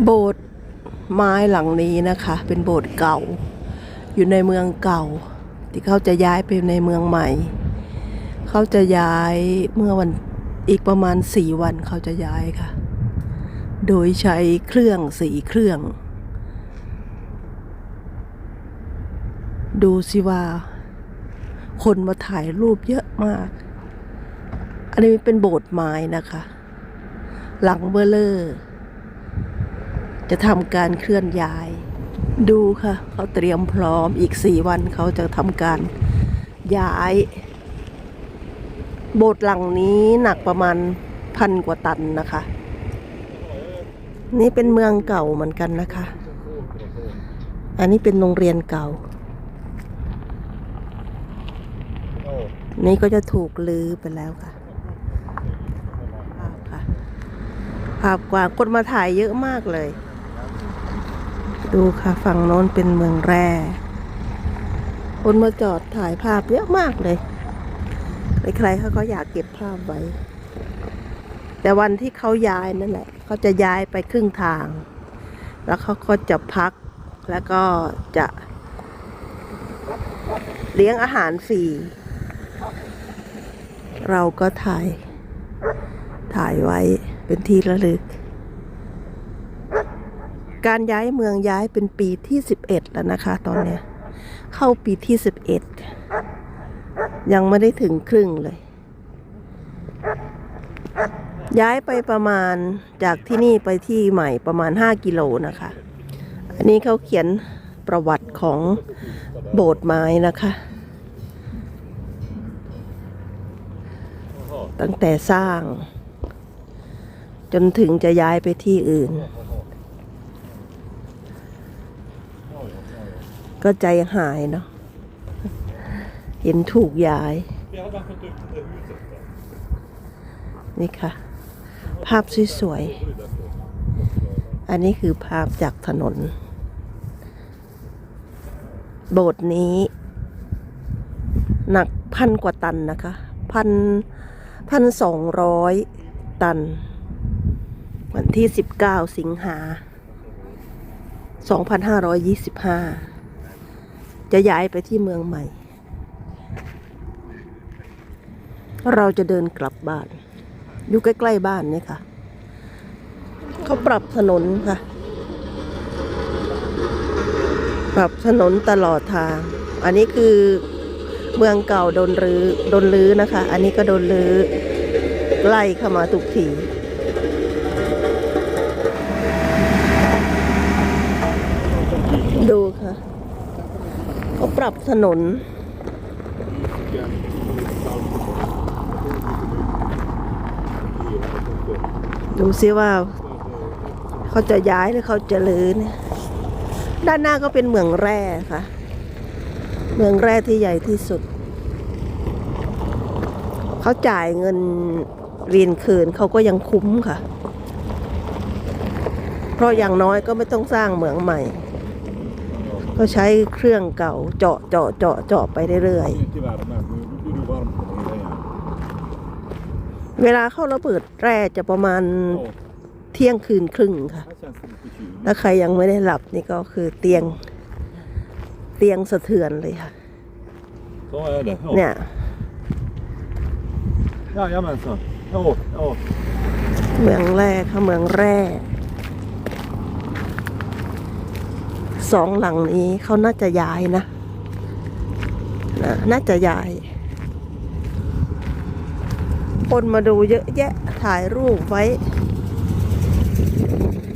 โบสถ์ไม้หลังนี้นะคะ เป็นโบสถ์เก่า อยู่ในเมืองเก่า ที่เขาจะย้ายไปในเมืองใหม่ เขาจะย้ายเมื่อวันอีกประมาณสี่วันเขาจะย้ายค่ะ โดยใช้เครื่องสี่เครื่อง ดูสิว่า คนมาถ่ายรูปเยอะมาก อันนี้เป็นโบสถ์ไม้นะคะ หลังเบลเลอร์ จะทำการเคลื่อนย้าย ดูค่ะ เขาเตรียมพร้อมอีกสี่วันเขาจะทำการย้าย โบสถ์หลังนี้หนักประมาณพันกว่าตันนะคะ นี่เป็นเมืองเก่าเหมือนกันนะคะ อันนี้เป็นโรงเรียนเก่า นี่ก็จะถูกลื้อไปแล้วค่ะภาพค่ะภาพกว้างคนมาถ่ายเยอะมากเลย ดูค่ะฝั่งโน้นเป็นเมืองแร่คนมาจอดถ่ายภาพเยอะมากเลยใครๆเขาก็อยากเก็บภาพไว้ แต่วันที่เขาย้ายนั่นแหละเขาจะย้ายไปครึ่งทาง แล้วเขาก็จะพักแล้วก็จะเลี้ยงอาหารฟรีเราก็ถ่าย ถ่ายไว้เป็นที่ระลึก การย้ายเมืองย้ายเป็นปีที่11แล้วนะคะ ตอนเนี้ยเข้าปีที่11ยังไม่ได้ถึงครึ่งเลย ย้ายไปประมาณจากที่นี่ไปที่ใหม่ประมาณ5กิโลนะคะ อันนี้เขาเขียนประวัติของโบสถ์ไม้นะคะ ตั้งแต่สร้าง จนถึงจะย้ายไปที่อื่น ก็ใจหายเนาะเห็นถูกย้าย นี่ค่ะ ภาพสวยๆ อันนี้คือภาพจากถนน โบสถ์นี้ หนักพันกว่าตันนะคะพันพันสองร้อยตัน วันที่สิบเก้าสิงหาสองพันห้าร้อยยี่สิบห้า จะย้ายไปที่เมืองใหม่ เราจะเดินกลับบ้าน อยู่ใกล้ ๆ บ้านเนี่ยค่ะ เขาปรับถนนค่ะ ปรับถนนตลอดทาง อันนี้คือเมืองเก่าโดนรื้อโดนรื้อนะคะ อันนี้ก็โดนรื้อใกล้เข้ามาทุกทีดูค่ะ เขาปรับถนน ดูซิว่า เขาจะย้ายหรือเขาจะลื้อเนี่ยด้านหน้าก็เป็นเมืองแร่ค่ะ เมืองแร่ที่ใหญ่ที่สุด เขาจ่ายเงินเรียนคืนเขาก็ยังคุ้มค่ะ เพราะอย่างน้อยก็ไม่ต้องสร้างเหมืองใหม่ ก็ใช้เครื่องเก่าเจาะเจาะเจาะเจาะไปเรื่อย Inte i värmen, nu blir du varm på den grejen. ๆเวลาเข้าระเบิดแร่จะประมาณ Ja, เที่ยงคืนครึ่งค่ะ här känns det lite kyligt. ถ้าใครยังไม่ได้หลับนี่ก็คือเตียง เตียงสะเทือนเลยค่ะ Så är det. เนี่ Ja. ย Jajamensan. Ja, ja. เมืองแร่ค่ะเมืองแร่ สองหลังนี้เขาน่าจะย้ายนะนะน่าจะย้ายคนมาดูเยอะแยะถ่ายรูปไว้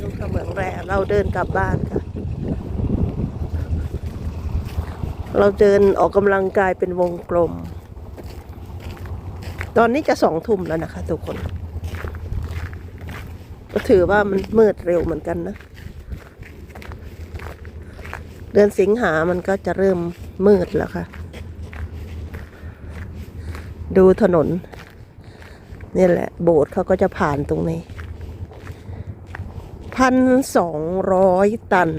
ดูค่ะเมืองแร่เราเดินกลับบ้านค่ะ เราเดินออกกำลังกายเป็นวงกลม ตอนนี้จะสองทุ่มแล้วนะคะทุกคน ก็ถือว่ามันมืดเร็วเหมือนกันนะ เดือนสิงหามันก็จะเริ่มมืดแล้วค่ะ ดูถนน นี่แหละ โบสถ์เขาก็จะผ่านตรงนี้พันสองร้อยตัน